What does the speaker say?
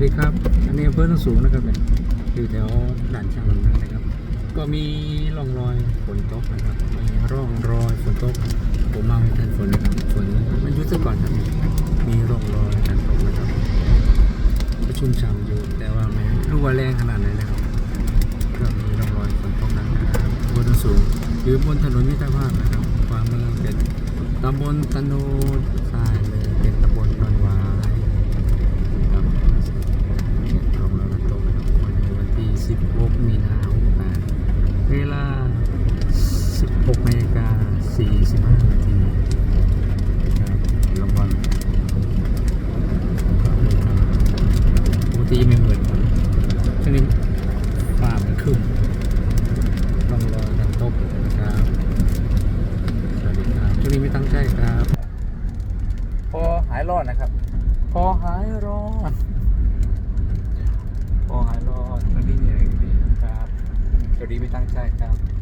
สวัสดีครับ อันนี้อำเภอโนนสูงนะครับเนี่ยอยู่แถวด่านช่างลำนั้นนะครับ ก็มีร่องรอยฝนตกนะครับ มีร่องรอยฝนตก ผมมาไม่ทันฝนเลยครับ ฝนมันยุดซะก่อนครับ มีร่องรอยการตกนะครับก็ชุ่มฉ่ำอยู่ แต่ว่าไม่รู้ว่าแรงขนาดไหนนะครับ ก็มีร่องรอยฝนตกนะครับบนโนนสูงอยู่บนถนนมิตรภาพนะครับ ความเมืองเป็นตำบลตะโนดทรายเลยเป็นตำบลดอนหวายครับ ลงแล้วก็ตกนะครับวันนี้วันที่ 16 มีนาคม68เวลา 16นาฬิกา45นาทีนะครับรางวัลปกติไม่เหมือนครับช่วงนี้ฟ้ามันครึ้มลองรอกันตกนะครับสวัสดีครับช่วงนี้ไม่ตั้งใจครับ พอหายร้อนนะครับ พอหายร้อน พอหายรอดตอนนี้เหนื่อยดีครับสวัสดีไม่ ตั้งใจครับ